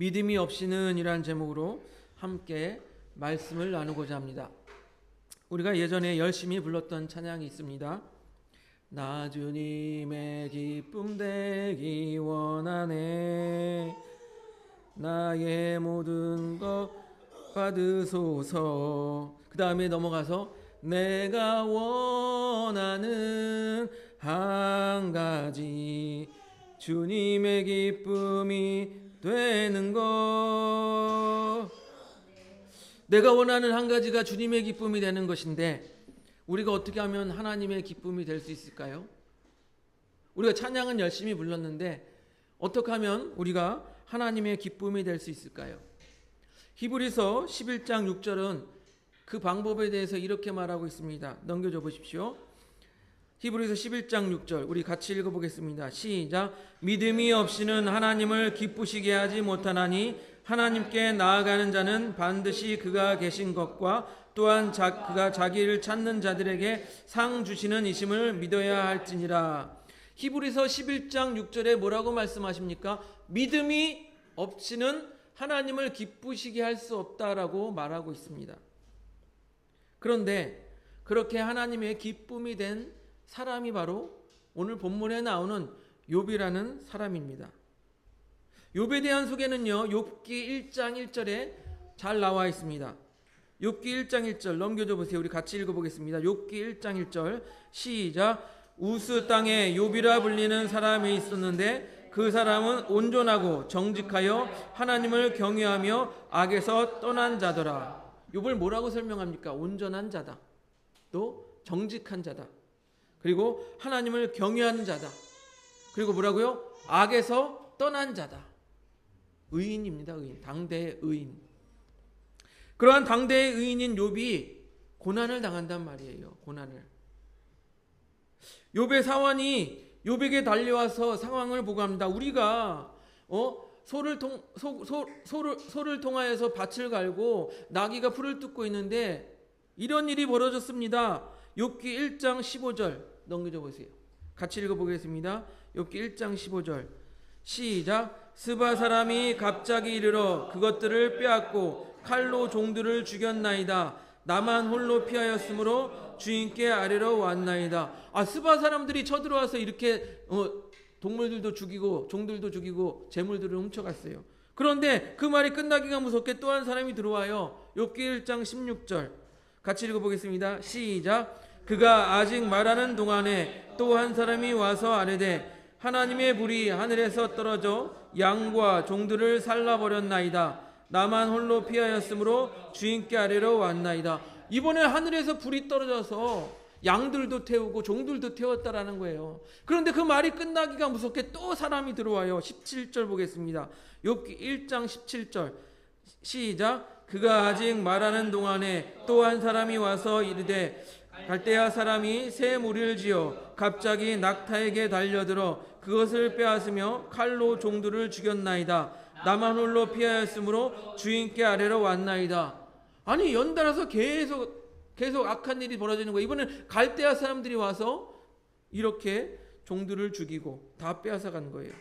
믿음이 없이는 이란 제목으로 함께 말씀을 나누고자 합니다. 우리가 예전에 열심히 불렀던 찬양이 있습니다. 나 주님의 기쁨 되기 원하네 나의 모든 것 받으소서 그 다음에 넘어가서 내가 원하는 한 가지 주님의 기쁨이 되는 것 내가 원하는 한 가지가 주님의 기쁨이 되는 것인데 우리가 어떻게 하면 하나님의 기쁨이 될 수 있을까요? 우리가 찬양은 열심히 불렀는데 어떻게 하면 우리가 하나님의 기쁨이 될 수 있을까요? 히브리서 11장 6절은 그 방법에 대해서 이렇게 말하고 있습니다. 넘겨줘 보십시오. 히브리서 11장 6절 우리 같이 읽어보겠습니다. 시작. 믿음이 없이는 하나님을 기쁘시게 하지 못하나니 하나님께 나아가는 자는 반드시 그가 계신 것과 또한 자, 그가 자기를 찾는 자들에게 상 주시는 이심을 믿어야 할지니라. 히브리서 11장 6절에 뭐라고 말씀하십니까? 믿음이 없이는 하나님을 기쁘시게 할 수 없다라고 말하고 있습니다. 그런데 그렇게 하나님의 기쁨이 된 사람이 바로 오늘 본문에 나오는 욥이라는 사람입니다. 욥에 대한 소개는요. 욥기 1장 1절에 잘 나와 있습니다. 욥기 1장 1절 넘겨줘 보세요. 우리 같이 읽어 보겠습니다. 욥기 1장 1절 시작 우스 땅에 욥이라 불리는 사람이 있었는데 그 사람은 온전하고 정직하여 하나님을 경외하며 악에서 떠난 자더라. 욥을 뭐라고 설명합니까? 온전한 자다. 또 정직한 자다. 그리고 하나님을 경외하는 자다. 그리고 뭐라고요? 악에서 떠난 자다. 의인입니다. 의인. 당대의 의인. 그러한 당대의 의인인 욥이 고난을 당한단 말이에요. 고난을. 욥의 사원이 욥에게 달려와서 상황을 보고합니다. 우리가 어 소를 통 소, 소, 소를 소를 통하여서 밭을 갈고 나귀가 풀을 뜯고 있는데 이런 일이 벌어졌습니다. 욥기 1장 15절 넘겨줘 보세요. 같이 읽어보겠습니다. 욥기 1장 15절 시작 스바 사람이 갑자기 이르러 그것들을 빼앗고 칼로 종들을 죽였나이다. 나만 홀로 피하였으므로 주인께 아래로 왔나이다. 아 스바 사람들이 쳐들어와서 이렇게 어, 동물들도 죽이고 종들도 죽이고 재물들을 훔쳐갔어요. 그런데 그 말이 끝나기가 무섭게 또 한 사람이 들어와요. 욥기 1장 16절 같이 읽어보겠습니다. 시작 그가 아직 말하는 동안에 또 한 사람이 와서 아뢰되 하나님의 불이 하늘에서 떨어져 양과 종들을 살라버렸나이다. 나만 홀로 피하였으므로 주인께 아래로 왔나이다. 이번에 하늘에서 불이 떨어져서 양들도 태우고 종들도 태웠다라는 거예요. 그런데 그 말이 끝나기가 무섭게 또 사람이 들어와요. 17절 보겠습니다. 욥기 1장 17절 시작 그가 아직 말하는 동안에 또 한 사람이 와서 이르되 갈대아 사람이 새 무리를 지어 갑자기 낙타에게 달려들어 그것을 빼앗으며 칼로 종들을 죽였나이다. 나만 홀로 피하였으므로 주인께 아래로 왔나이다. 아니 연달아서 계속 계속 악한 일이 벌어지는 거예요. 이번엔 갈대아 사람들이 와서 이렇게 종들을 죽이고 다 빼앗아 간 거예요.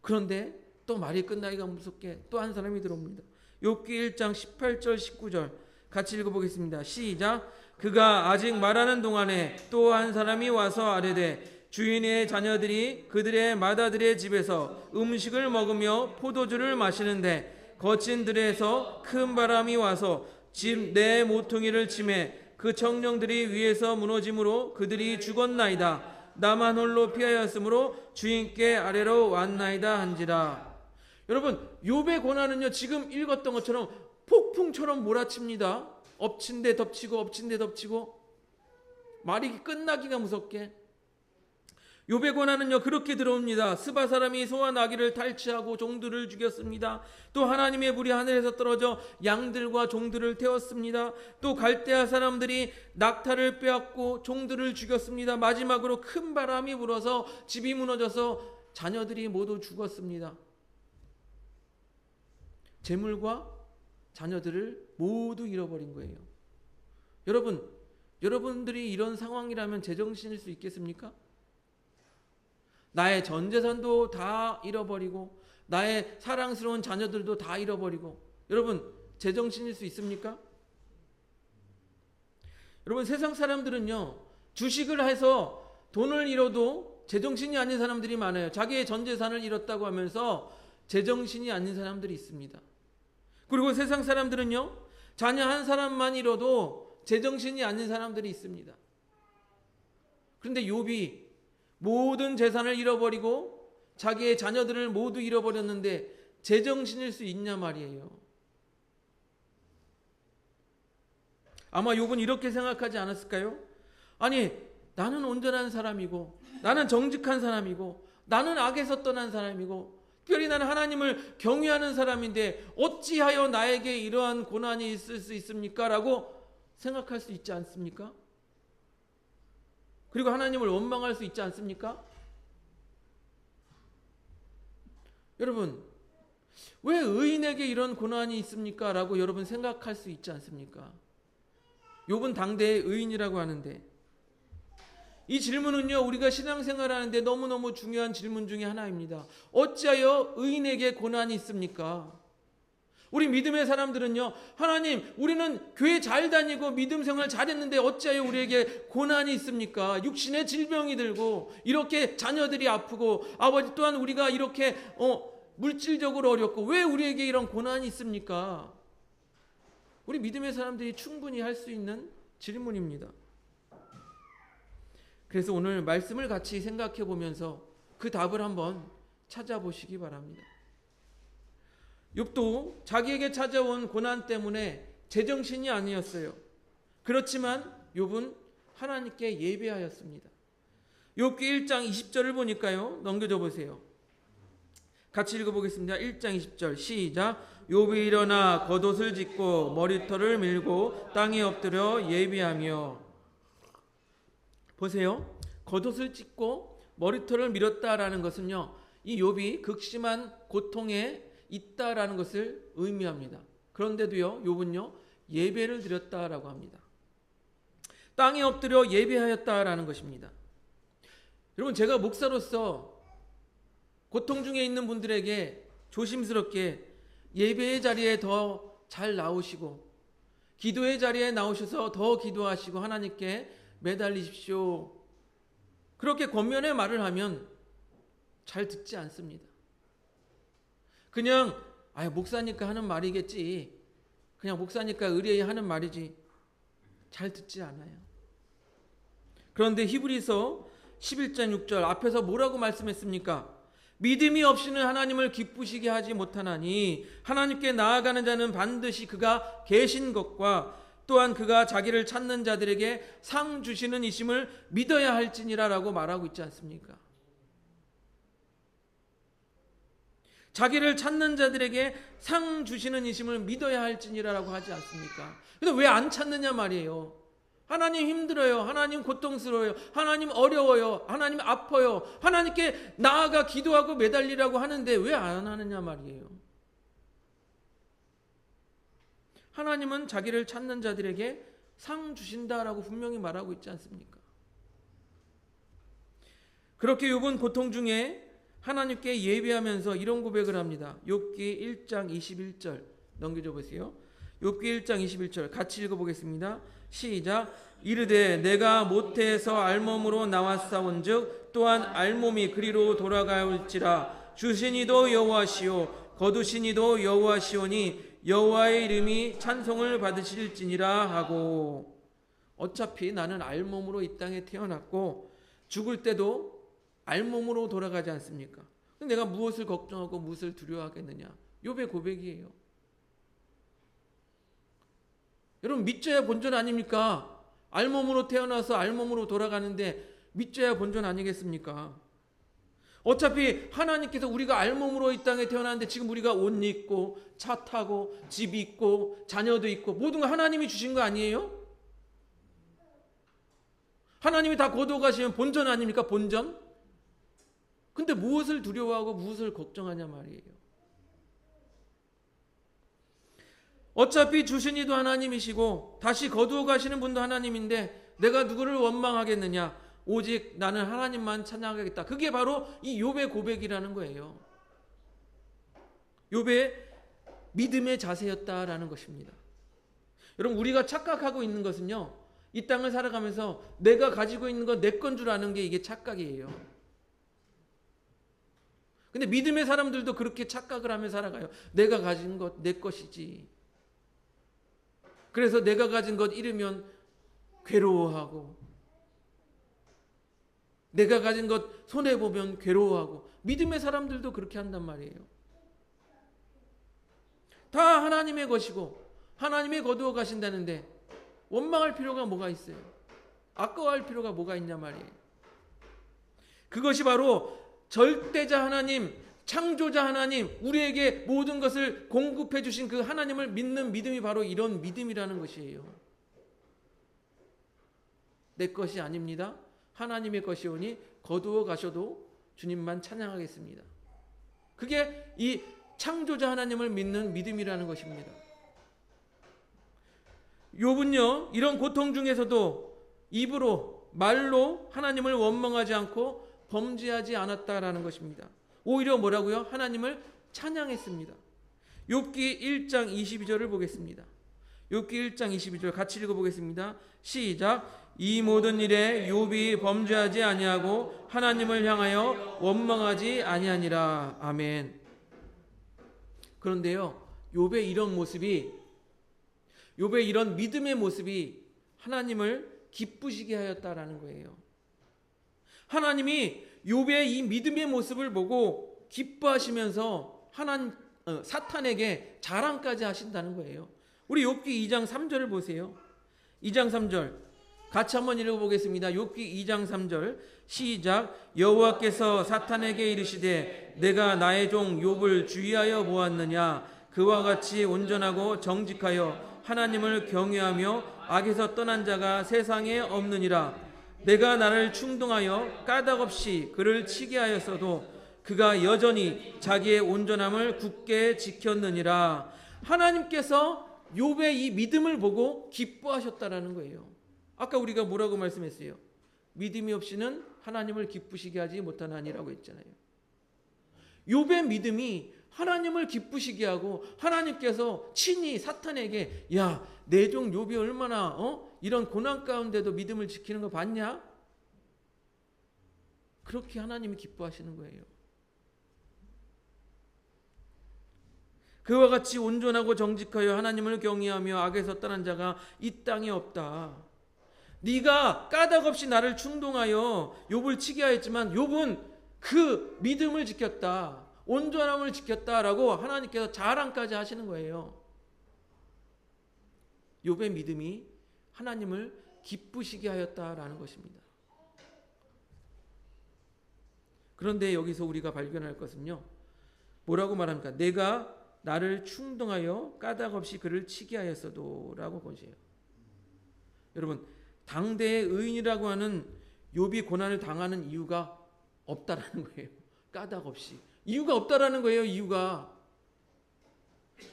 그런데 또 말이 끝나기가 무섭게 또 한 사람이 들어옵니다. 욥기 1장 18절 19절 같이 읽어보겠습니다. 시작. 그가 아직 말하는 동안에 또 한 사람이 와서 아뢰되 주인의 자녀들이 그들의 마다들의 집에서 음식을 먹으며 포도주를 마시는데 거친 들에서 큰 바람이 와서 집 내 모퉁이를 치매 그 청령들이 위에서 무너짐으로 그들이 죽었나이다. 나만 홀로 피하였으므로 주인께 아래로 왔나이다 한지라. 여러분 욥의 고난은요 지금 읽었던 것처럼 폭풍처럼 몰아칩니다. 엎친 데 덮치고 엎친 데 덮치고 말이 끝나기가 무섭게 요배 고난은요 그렇게 들어옵니다. 스바 사람이 소와 나귀를 탈취하고 종들을 죽였습니다. 또 하나님의 불이 하늘에서 떨어져 양들과 종들을 태웠습니다. 또 갈대아 사람들이 낙타를 빼앗고 종들을 죽였습니다. 마지막으로 큰 바람이 불어서 집이 무너져서 자녀들이 모두 죽었습니다. 재물과 자녀들을 모두 잃어버린 거예요. 여러분, 여러분들이 이런 상황이라면 제정신일 수 있겠습니까? 나의 전 재산도 다 잃어버리고 나의 사랑스러운 자녀들도 다 잃어버리고 여러분 제정신일 수 있습니까? 여러분 세상 사람들은요 주식을 해서 돈을 잃어도 제정신이 아닌 사람들이 많아요. 자기의 전 재산을 잃었다고 하면서 제정신이 아닌 사람들이 있습니다. 그리고 세상 사람들은요 자녀 한 사람만 잃어도 제정신이 아닌 사람들이 있습니다. 그런데 욥이 모든 재산을 잃어버리고 자기의 자녀들을 모두 잃어버렸는데 제정신일 수 있냐 말이에요. 아마 욥은 이렇게 생각하지 않았을까요? 아니 나는 온전한 사람이고 나는 정직한 사람이고 나는 악에서 떠난 사람이고 특별히 나는 하나님을 경외하는 사람인데 어찌하여 나에게 이러한 고난이 있을 수 있습니까? 라고 생각할 수 있지 않습니까? 그리고 하나님을 원망할 수 있지 않습니까? 여러분, 왜 의인에게 이런 고난이 있습니까? 라고 여러분 생각할 수 있지 않습니까? 욥은 당대의 의인이라고 하는데 이 질문은요 우리가 신앙생활 하는데 너무너무 중요한 질문 중에 하나입니다. 어찌하여 의인에게 고난이 있습니까? 우리 믿음의 사람들은요 하나님 우리는 교회 잘 다니고 믿음 생활 잘했는데 어찌하여 우리에게 고난이 있습니까? 육신의 질병이 들고 이렇게 자녀들이 아프고 아버지 또한 우리가 이렇게 어 물질적으로 어렵고 왜 우리에게 이런 고난이 있습니까? 우리 믿음의 사람들이 충분히 할 수 있는 질문입니다. 그래서 오늘 말씀을 같이 생각해 보면서 그 답을 한번 찾아보시기 바랍니다. 욥도 자기에게 찾아온 고난 때문에 제정신이 아니었어요. 그렇지만 욥은 하나님께 예배하였습니다. 욥기 1장 20절을 보니까요. 넘겨줘 보세요. 같이 읽어보겠습니다. 1장 20절 시작. 욥이 일어나 겉옷을 찢고 머리털을 밀고 땅에 엎드려 예비하며 보세요. 겉옷을 찢고 머리털을 밀었다라는 것은요. 이 욥이 극심한 고통에 있다라는 것을 의미합니다. 그런데도요. 욥은요. 예배를 드렸다라고 합니다. 땅에 엎드려 예배하였다라는 것입니다. 여러분 제가 목사로서 고통 중에 있는 분들에게 조심스럽게 예배의 자리에 더 잘 나오시고 기도의 자리에 나오셔서 더 기도하시고 하나님께 매달리십시오. 그렇게 권면의 말을 하면 잘 듣지 않습니다. 그냥 아 목사니까 하는 말이겠지. 그냥 목사니까 의뢰 하는 말이지. 잘 듣지 않아요. 그런데 히브리서 11장 6절 앞에서 뭐라고 말씀했습니까? 믿음이 없이는 하나님을 기쁘시게 하지 못하나니 하나님께 나아가는 자는 반드시 그가 계신 것과 또한 그가 자기를 찾는 자들에게 상 주시는 이심을 믿어야 할지니라라고 말하고 있지 않습니까? 자기를 찾는 자들에게 상 주시는 이심을 믿어야 할지니라라고 하지 않습니까? 근데 왜 안 찾느냐 말이에요. 하나님 힘들어요. 하나님 고통스러워요. 하나님 어려워요. 하나님 아파요. 하나님께 나아가 기도하고 매달리라고 하는데 왜 안 하느냐 말이에요. 하나님은 자기를 찾는 자들에게 상 주신다라고 분명히 말하고 있지 않습니까? 그렇게 욥은 고통 중에 하나님께 예배하면서 이런 고백을 합니다. 욥기 1장 21절 넘겨줘 보세요. 욥기 1장 21절 같이 읽어 보겠습니다. 시작 이르되 내가 모태에서 알몸으로 나왔사온즉 또한 알몸이 그리로 돌아가올지라 주신 이도 여호와시오 거두신 이도 여호와시오니 여호와의 이름이 찬송을 받으실지니라 하고 어차피 나는 알몸으로 이 땅에 태어났고 죽을 때도 알몸으로 돌아가지 않습니까? 내가 무엇을 걱정하고 무엇을 두려워하겠느냐? 욥의 고백이에요. 여러분 믿져야 본전 아닙니까? 알몸으로 태어나서 알몸으로 돌아가는데 믿져야 본전 아니겠습니까? 어차피 하나님께서 우리가 알몸으로 이 땅에 태어났는데 지금 우리가 옷 입고 차 타고 집 있고 자녀도 있고 모든 거 하나님이 주신 거 아니에요? 하나님이 다 거둬 가시면 본전 아닙니까? 본전? 근데 무엇을 두려워하고 무엇을 걱정하냐 말이에요. 어차피 주신 이도 하나님이시고 다시 거두어 가시는 분도 하나님인데 내가 누구를 원망하겠느냐? 오직 나는 하나님만 찬양하겠다. 그게 바로 이 욥의 고백이라는 거예요. 욥의 믿음의 자세였다라는 것입니다. 여러분 우리가 착각하고 있는 것은요. 이 땅을 살아가면서 내가 가지고 있는 건 내 건 줄 아는 게 이게 착각이에요. 근데 믿음의 사람들도 그렇게 착각을 하며 살아가요. 내가 가진 것 내 것이지. 그래서 내가 가진 것 잃으면 괴로워하고 내가 가진 것 손해 보면 괴로워하고 믿음의 사람들도 그렇게 한단 말이에요. 다 하나님의 것이고 하나님이 거두어 가신다는데 원망할 필요가 뭐가 있어요? 아까워할 필요가 뭐가 있냐 말이에요. 그것이 바로 절대자 하나님, 창조자 하나님, 우리에게 모든 것을 공급해 주신 그 하나님을 믿는 믿음이 바로 이런 믿음이라는 것이에요. 내 것이 아닙니다. 하나님의 것이오니 거두어 가셔도 주님만 찬양하겠습니다. 그게 이 창조자 하나님을 믿는 믿음이라는 것입니다. 욥은요 이런 고통 중에서도 입으로 말로 하나님을 원망하지 않고 범죄하지 않았다라는 것입니다. 오히려 뭐라고요? 하나님을 찬양했습니다. 욥기 1장 22절을 보겠습니다. 욥기 1장 22절 같이 읽어 보겠습니다. 시작. 이 모든 일에 욥이 범죄하지 아니하고 하나님을 향하여 원망하지 아니하니라. 아멘. 그런데요. 욥의 이런 모습이 욥의 이런 믿음의 모습이 하나님을 기쁘시게 하였다라는 거예요. 하나님이 욥의 이 믿음의 모습을 보고 기뻐하시면서 하나님 어, 사탄에게 자랑까지 하신다는 거예요. 우리 욥기 2장 3절을 보세요. 2장 3절. 같이 한번 읽어보겠습니다. 욥기 2장 3절. 시작. 여호와께서 사탄에게 이르시되 내가 나의 종 욥을 주의하여 보았느냐? 그와 같이 온전하고 정직하여 하나님을 경외하며 악에서 떠난 자가 세상에 없느니라. 내가 나를 충동하여 까닭없이 그를 치게 하였어도 그가 여전히 자기의 온전함을 굳게 지켰느니라. 하나님께서 욥의 이 믿음을 보고 기뻐하셨다라는 거예요. 아까 우리가 뭐라고 말씀했어요? 믿음이 없이는 하나님을 기쁘시게 하지 못하나니라고 했잖아요. 욥의 믿음이 하나님을 기쁘시게 하고 하나님께서 친히 사탄에게 야, 내 종 욥이 얼마나 어? 이런 고난 가운데도 믿음을 지키는 거 봤냐? 그렇게 하나님이 기뻐하시는 거예요. 그와 같이 온전하고 정직하여 하나님을 경외하며 악에서 떠난 자가 이 땅에 없다. 네가 까닭 없이 나를 충동하여 욥을 치게 하였지만 욥은 그 믿음을 지켰다. 온전함을 지켰다라고 하나님께서 자랑까지 하시는 거예요. 욥의 믿음이 하나님을 기쁘시게 하였다라는 것입니다. 그런데 여기서 우리가 발견할 것은요. 뭐라고 말합니까? 내가 나를 충동하여 까닭 없이 그를 치게 하였어도라고 보세요. 여러분 당대의 의인이라고 하는 욥이 고난을 당하는 이유가 없다라는 거예요. 까닭 없이 이유가 없다라는 거예요. 이유가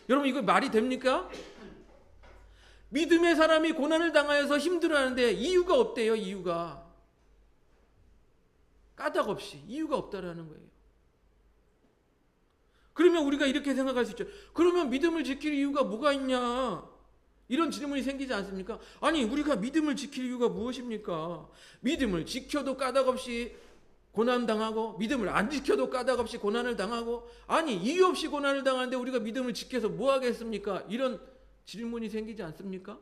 여러분 이거 말이 됩니까? 믿음의 사람이 고난을 당하여서 힘들어하는데 이유가 없대요. 이유가 까닭 없이 이유가 없다라는 거예요. 그러면 우리가 이렇게 생각할 수 있죠. 그러면 믿음을 지킬 이유가 뭐가 있냐? 이런 질문이 생기지 않습니까? 아니, 우리가 믿음을 지킬 이유가 무엇입니까? 믿음을 지켜도 까닭 없이 고난 당하고 믿음을 안 지켜도 까닭 없이 고난을 당하고 아니, 이유 없이 고난을 당하는데 우리가 믿음을 지켜서 뭐 하겠습니까? 이런 질문이 생기지 않습니까?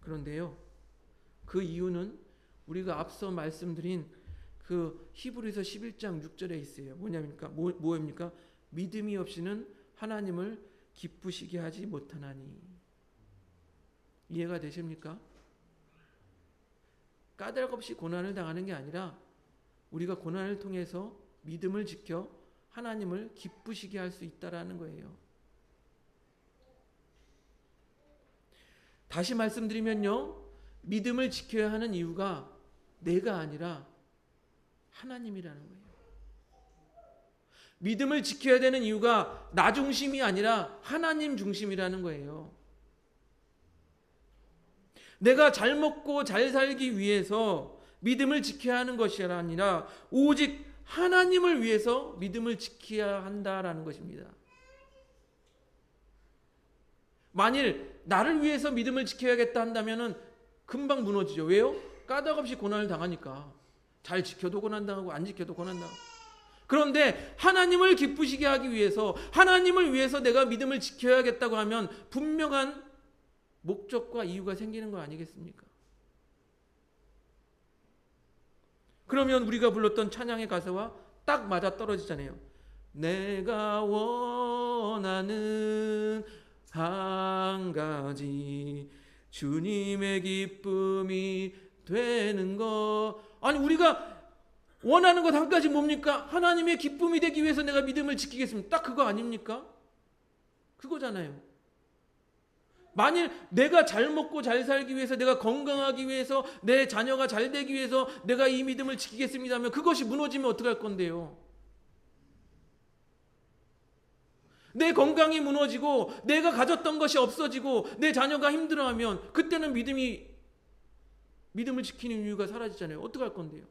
그런데요. 그 이유는 우리가 앞서 말씀드린 그 히브리서 11장 6절에 있어요. 뭐냐니까 뭐, 뭐입니까? 믿음이 없이는 하나님을 기쁘시게 하지 못하나니 이해가 되십니까? 까닭 없이 고난을 당하는 게 아니라 우리가 고난을 통해서 믿음을 지켜 하나님을 기쁘시게 할 수 있다라는 거예요. 다시 말씀드리면요. 믿음을 지켜야 하는 이유가 내가 아니라 하나님이라는 거예요. 믿음을 지켜야 되는 이유가 나 중심이 아니라 하나님 중심이라는 거예요. 내가 잘 먹고 잘 살기 위해서 믿음을 지켜야 하는 것이 아니라 오직 하나님을 위해서 믿음을 지켜야 한다라는 것입니다. 만일 나를 위해서 믿음을 지켜야겠다 한다면은 금방 무너지죠. 왜요? 까닭없이 고난을 당하니까. 잘 지켜도 고난당하고 안 지켜도 고난당하고. 그런데 하나님을 기쁘시게 하기 위해서 하나님을 위해서 내가 믿음을 지켜야겠다고 하면 분명한 목적과 이유가 생기는 거 아니겠습니까? 그러면 우리가 불렀던 찬양의 가사와 딱 맞아 떨어지잖아요. 내가 원하는 한 가지 주님의 기쁨이 되는 것. 아니 우리가 원하는 것 한 가지 뭡니까? 하나님의 기쁨이 되기 위해서 내가 믿음을 지키겠습니다. 딱 그거 아닙니까? 그거잖아요. 만일 내가 잘 먹고 잘 살기 위해서 내가 건강하기 위해서 내 자녀가 잘 되기 위해서 내가 이 믿음을 지키겠습니다 하면 그것이 무너지면 어떡할 건데요? 내 건강이 무너지고 내가 가졌던 것이 없어지고 내 자녀가 힘들어하면 그때는 믿음이 믿음을 지키는 이유가 사라지잖아요. 어떡할 건데요?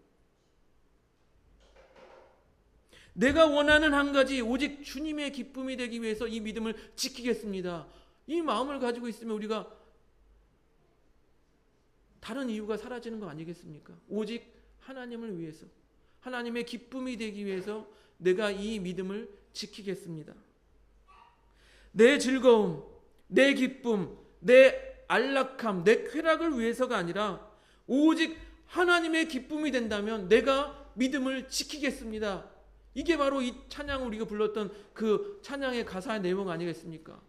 내가 원하는 한 가지 오직 주님의 기쁨이 되기 위해서 이 믿음을 지키겠습니다. 이 마음을 가지고 있으면 우리가 다른 이유가 사라지는 거 아니겠습니까? 오직 하나님을 위해서 하나님의 기쁨이 되기 위해서 내가 이 믿음을 지키겠습니다. 내 즐거움, 내 기쁨, 내 안락함, 내 쾌락을 위해서가 아니라 오직 하나님의 기쁨이 된다면 내가 믿음을 지키겠습니다. 이게 바로 이 찬양 우리가 불렀던 그 찬양의 가사의 내용 아니겠습니까?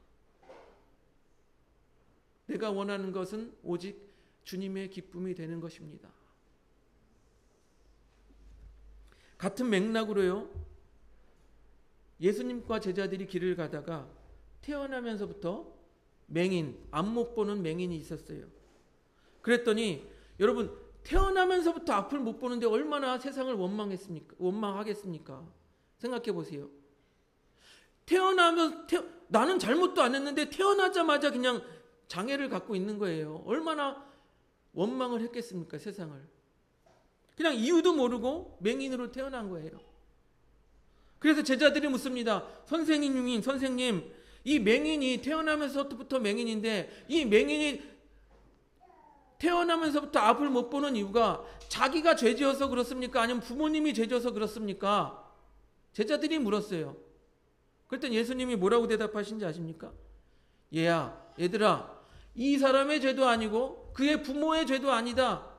내가 원하는 것은 오직 주님의 기쁨이 되는 것입니다. 같은 맥락으로요. 예수님과 제자들이 길을 가다가 태어나면서부터 맹인, 앞못 보는 맹인이 있었어요. 그랬더니 여러분 태어나면서부터 앞을 못 보는데 얼마나 세상을 원망했습니까? 원망하겠습니까? 생각해 보세요. 태어나면 태, 나는 잘못도 안 했는데 태어나자마자 그냥 장애를 갖고 있는 거예요. 얼마나 원망을 했겠습니까? 세상을. 그냥 이유도 모르고 맹인으로 태어난 거예요. 그래서 제자들이 묻습니다. 선생님, 선생님, 이 맹인이 태어나면서부터 맹인인데 이 맹인이 태어나면서부터 앞을 못 보는 이유가 자기가 죄지어서 그렇습니까? 아니면 부모님이 죄지어서 그렇습니까? 제자들이 물었어요. 그랬더니 예수님이 뭐라고 대답하신지 아십니까? 얘야, 얘들아, 이 사람의 죄도 아니고 그의 부모의 죄도 아니다.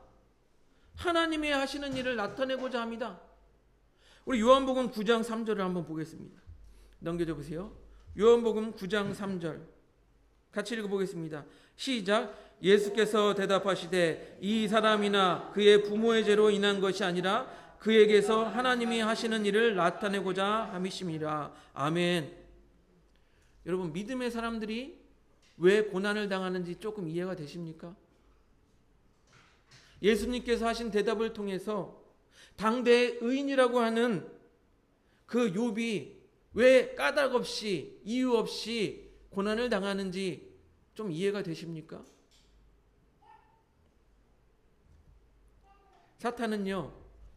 하나님이 하시는 일을 나타내고자 합니다. 우리 요한복음 9장 3절을 한번 보겠습니다. 넘겨줘 보세요. 요한복음 9장 3절. 같이 읽어보겠습니다. 시작. 예수께서 대답하시되 이 사람이나 그의 부모의 죄로 인한 것이 아니라 그에게서 하나님이 하시는 일을 나타내고자 함이심이라. 아멘. 여러분 믿음의 사람들이 왜 고난을 당하는지 조금 이해가 되십니까? 예수님께서 하신 대답을 통해서 당대 의인이라고 하는 그 욥이 왜 까닭 없이 이유 없이 고난을 당하는지 좀 이해가 되십니까? 사탄은요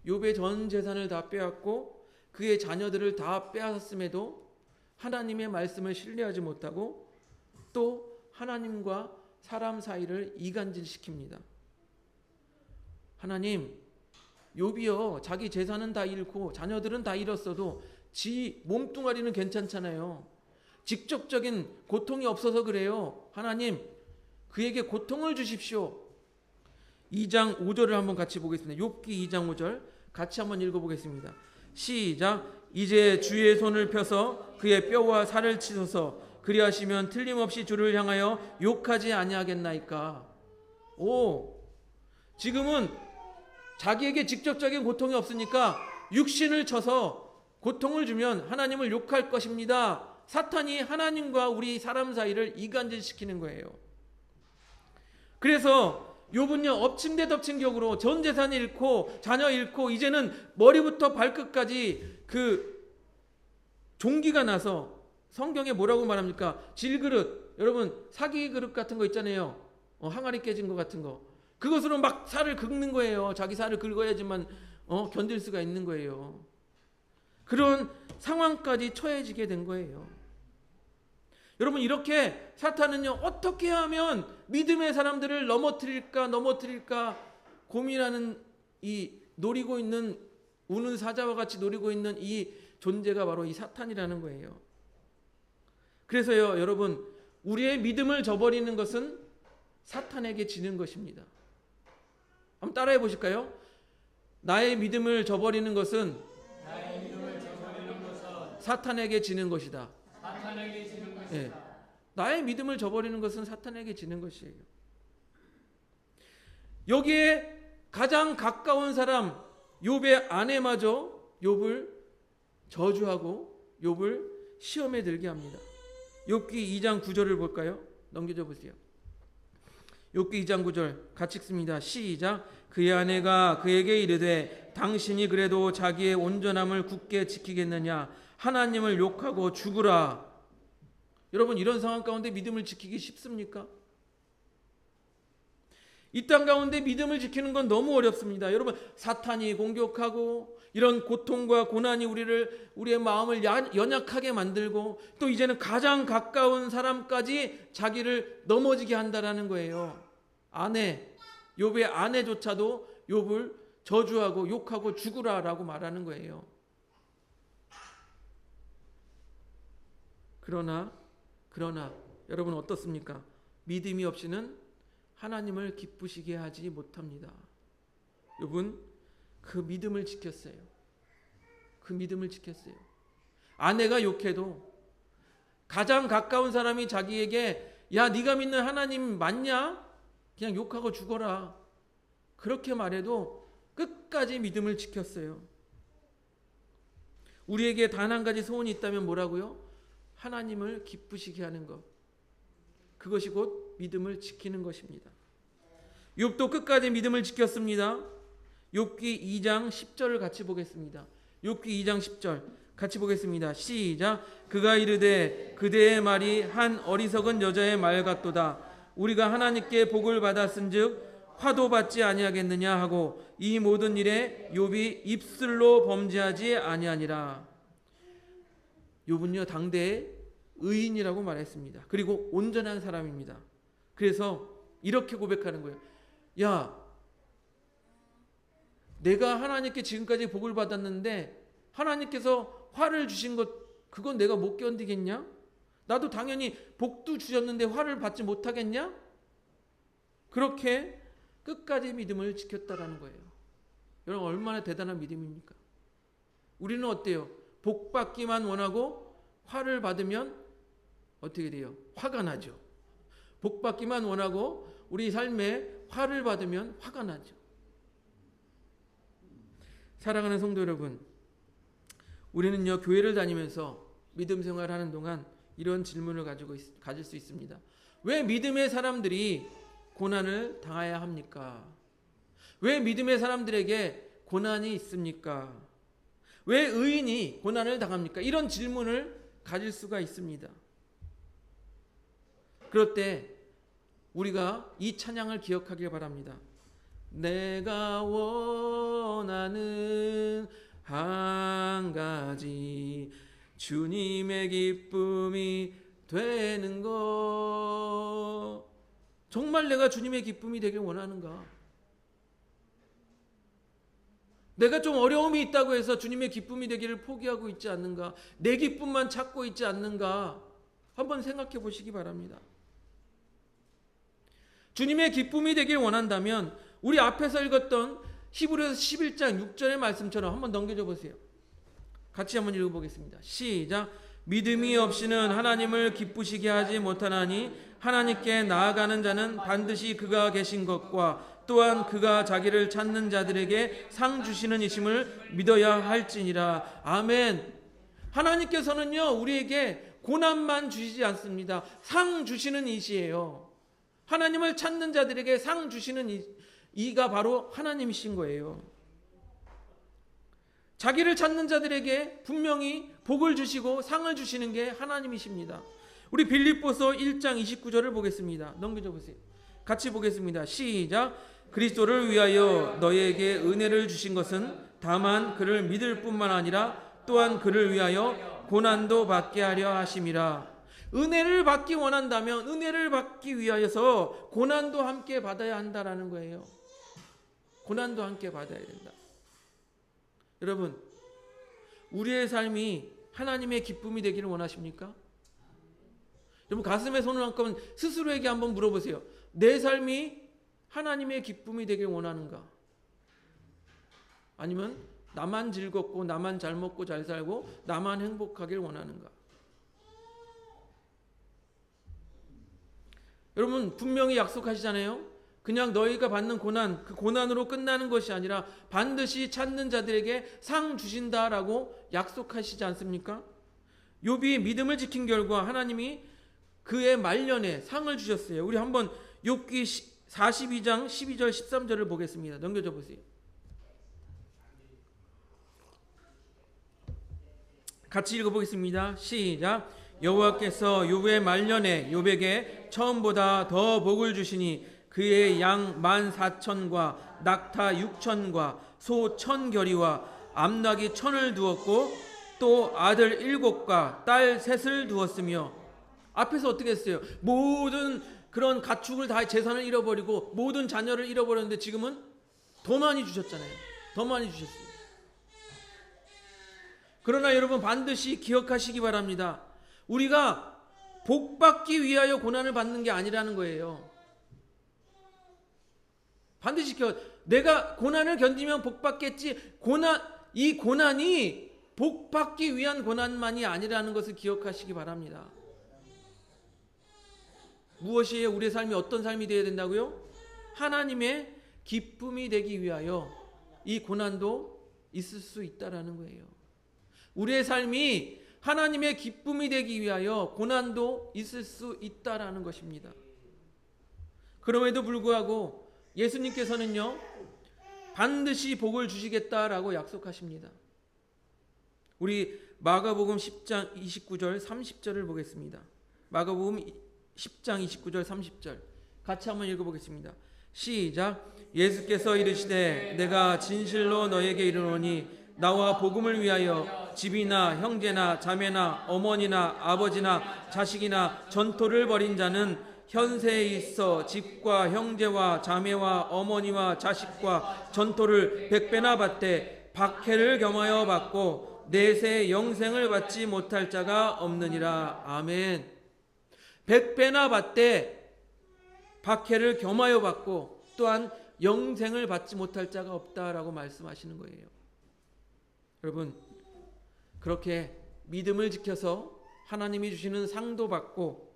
욥의 전 재산을 다 빼앗고 그의 자녀들을 다 빼앗았음에도 하나님의 말씀을 신뢰하지 못하고 또 하나님과 사람 사이를 이간질시킵니다. 하나님, 욥이요 자기 재산은 다 잃고 자녀들은 다 잃었어도 지 몸뚱아리는 괜찮잖아요. 직접적인 고통이 없어서 그래요. 하나님, 그에게 고통을 주십시오. 2장 5절을 한번 같이 보겠습니다. 욥기 2장 5절 같이 한번 읽어 보겠습니다. 시작. 이제 주의 손을 펴서 그의 뼈와 살을 치소서 그리하시면 틀림없이 주를 향하여 욕하지 아니하겠나이까. 오, 지금은 자기에게 직접적인 고통이 없으니까 육신을 쳐서 고통을 주면 하나님을 욕할 것입니다. 사탄이 하나님과 우리 사람 사이를 이간질시키는 거예요. 그래서 엎친 데 덮친 격으로 전 재산 잃고 자녀 잃고 이제는 머리부터 발끝까지 그 종기가 나서 성경에 뭐라고 말합니까? 질그릇 여러분 사기 그릇 같은 거 있잖아요. 어, 항아리 깨진 거 같은 거 그것으로 막 살을 긁는 거예요. 자기 살을 긁어야지만 어, 견딜 수가 있는 거예요. 그런 상황까지 처해지게 된 거예요. 여러분 이렇게 사탄은요 어떻게 하면 믿음의 사람들을 넘어뜨릴까 넘어뜨릴까 고민하는 이 노리고 있는 우는 사자와 같이 노리고 있는 이 존재가 바로 이 사탄이라는 거예요. 그래서요 여러분 우리의 믿음을 저버리는 것은 사탄에게 지는 것입니다. 한번 따라해 보실까요? 나의 믿음을 저버리는 것은 사탄에게 지는 것이다. 사탄에게 지는 것이다. 예. 나의 믿음을 저버리는 것은 사탄에게 지는 것이에요. 여기에 가장 가까운 사람 욥의 아내마저 욥을 저주하고 욥을 시험에 들게 합니다. 욥기 2장 9절을 볼까요? 넘겨줘 보세요. 욥기 2장 9절 같이 읽습니다. 시작. 그의 아내가 그에게 이르되 당신이 그래도 자기의 온전함을 굳게 지키겠느냐 하나님을 욕하고 죽으라. 여러분 이런 상황 가운데 믿음을 지키기 쉽습니까? 이 땅 가운데 믿음을 지키는 건 너무 어렵습니다. 여러분 사탄이 공격하고 이런 고통과 고난이 우리를 우리의 마음을 야- 연약하게 만들고 또 이제는 가장 가까운 사람까지 자기를 넘어지게 한다라는 거예요. 아내 욥의 아내조차도 욥을 저주하고 욕하고 죽으라라고 말하는 거예요. 그러나 그러나 여러분 어떻습니까? 믿음이 없이는 하나님을 기쁘시게 하지 못합니다. 여러분 그 믿음을 지켰어요. 그 믿음을 지켰어요. 아내가 욕해도 가장 가까운 사람이 자기에게 야 네가 믿는 하나님 맞냐? 그냥 욕하고 죽어라. 그렇게 말해도 끝까지 믿음을 지켰어요. 우리에게 단 한 가지 소원이 있다면 뭐라고요? 하나님을 기쁘시게 하는 것. 그것이 곧 믿음을 지키는 것입니다. 욥도 끝까지 믿음을 지켰습니다. 욥기 2장 10절을 같이 보겠습니다. 욥기 2장 10절 같이 보겠습니다. 시작. 그가 이르되 그대의 말이 한 어리석은 여자의 말 같도다. 우리가 하나님께 복을 받았은즉 화도 받지 아니하겠느냐 하고 이 모든 일에 욥이 입술로 범죄하지 아니하니라. 욥은요 당대의 의인이라고 말했습니다. 그리고 온전한 사람입니다. 그래서 이렇게 고백하는 거예요. 야, 내가 하나님께 지금까지 복을 받았는데 하나님께서 화를 주신 것 그건 내가 못 견디겠냐? 나도 당연히 복도 주셨는데 화를 받지 못하겠냐? 그렇게 끝까지 믿음을 지켰다라는 거예요. 여러분 얼마나 대단한 믿음입니까? 우리는 어때요? 복 받기만 원하고 화를 받으면 어떻게 돼요? 화가 나죠. 복 받기만 원하고 우리 삶에 화를 받으면 화가 나죠. 사랑하는 성도 여러분, 우리는요 교회를 다니면서 믿음 생활 하는 동안 이런 질문을 가지고 있, 가질 수 있습니다. 왜 믿음의 사람들이 고난을 당해야 합니까? 왜 믿음의 사람들에게 고난이 있습니까? 왜 의인이 고난을 당합니까? 이런 질문을 가질 수가 있습니다. 그럴 때 우리가 이 찬양을 기억하길 바랍니다. 내가 원하는 한 가지 주님의 기쁨이 되는 것 정말 내가 주님의 기쁨이 되길 원하는가? 내가 좀 어려움이 있다고 해서 주님의 기쁨이 되기를 포기하고 있지 않는가? 내 기쁨만 찾고 있지 않는가? 한번 생각해 보시기 바랍니다. 주님의 기쁨이 되길 원한다면 우리 앞에서 읽었던 히브리서 11장 6절의 말씀처럼 한번 넘겨줘 보세요. 같이 한번 읽어보겠습니다. 시작. 믿음이 없이는 하나님을 기쁘시게 하지 못하나니 하나님께 나아가는 자는 반드시 그가 계신 것과 또한 그가 자기를 찾는 자들에게 상 주시는 이심을 믿어야 할지니라. 아멘. 하나님께서는요 우리에게 고난만 주시지 않습니다. 상 주시는 이시예요. 하나님을 찾는 자들에게 상 주시는 이, 이가 바로 하나님이신 거예요. 자기를 찾는 자들에게 분명히 복을 주시고 상을 주시는 게 하나님이십니다. 우리 빌립보서 1장 29절을 보겠습니다. 넘겨줘 보세요. 같이 보겠습니다. 시작. 그리스도를 위하여 너희에게 은혜를 주신 것은 다만 그를 믿을 뿐만 아니라 또한 그를 위하여 고난도 받게 하려 하심이라. 은혜를 받기 원한다면 은혜를 받기 위하여서 고난도 함께 받아야 한다라는 거예요. 고난도 함께 받아야 된다. 여러분, 우리의 삶이 하나님의 기쁨이 되기를 원하십니까? 여러분 가슴에 손을 얹고 스스로에게 한번 물어보세요. 내 삶이 하나님의 기쁨이 되길 원하는가? 아니면 나만 즐겁고 나만 잘 먹고 잘 살고 나만 행복하길 원하는가? 여러분 분명히 약속하시잖아요. 그냥 너희가 받는 고난 그 고난으로 끝나는 것이 아니라 반드시 찾는 자들에게 상 주신다라고 약속하시지 않습니까? 욥이 믿음을 지킨 결과 하나님이 그의 말년에 상을 주셨어요. 우리 한번 욥기 42장 12절 13절을 보겠습니다. 넘겨줘 보세요. 같이 읽어 보겠습니다. 시작. 여호와께서 욥의 말년에 욥에게 처음보다 더 복을 주시니 그의 양 만 사천과 낙타 육천과 소 천결이와 암낙이 천을 두었고 또 아들 일곱과 딸 셋을 두었으며 앞에서 어떻게 했어요? 모든 그런 가축을 다 재산을 잃어버리고 모든 자녀를 잃어버렸는데 지금은 더 많이 주셨잖아요. 더 많이 주셨어요. 그러나 여러분 반드시 기억하시기 바랍니다. 우리가 복 받기 위하여 고난을 받는 게 아니라는 거예요. 반드시 기억. 내가 고난을 견디면 복 받겠지. 고난 이 고난이 복 받기 위한 고난만이 아니라는 것을 기억하시기 바랍니다. 무엇이 우리의 삶이 어떤 삶이 되어야 된다고요? 하나님의 기쁨이 되기 위하여 이 고난도 있을 수 있다라는 거예요. 우리의 삶이 하나님의 기쁨이 되기 위하여 고난도 있을 수 있다라는 것입니다. 그럼에도 불구하고 예수님께서는요, 반드시 복을 주시겠다라고 약속하십니다. 우리 마가복음 10장 29절 30절을 보겠습니다. 마가복음 10장 29절 30절 같이 한번 읽어보겠습니다. 시작. 예수께서 이르시되 내가 진실로 너에게 이르노니 나와 복음을 위하여 집이나 형제나 자매나 어머니나 아버지나 자식이나 전토를 벌인 자는 현세에 있어 집과 형제와 자매와 어머니와 자식과 전토를 백배나 받되 박해를 겸하여 받고 내세 영생을 받지 못할 자가 없느니라. 아멘. 백배나 받되 박해를 겸하여 받고 또한 영생을 받지 못할 자가 없다라고 말씀하시는 거예요. 여러분 그렇게 믿음을 지켜서 하나님이 주시는 상도 받고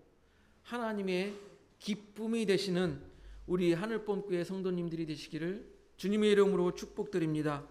하나님의 기쁨이 되시는 우리 하늘봄교회 성도님들이 되시기를 주님의 이름으로 축복드립니다.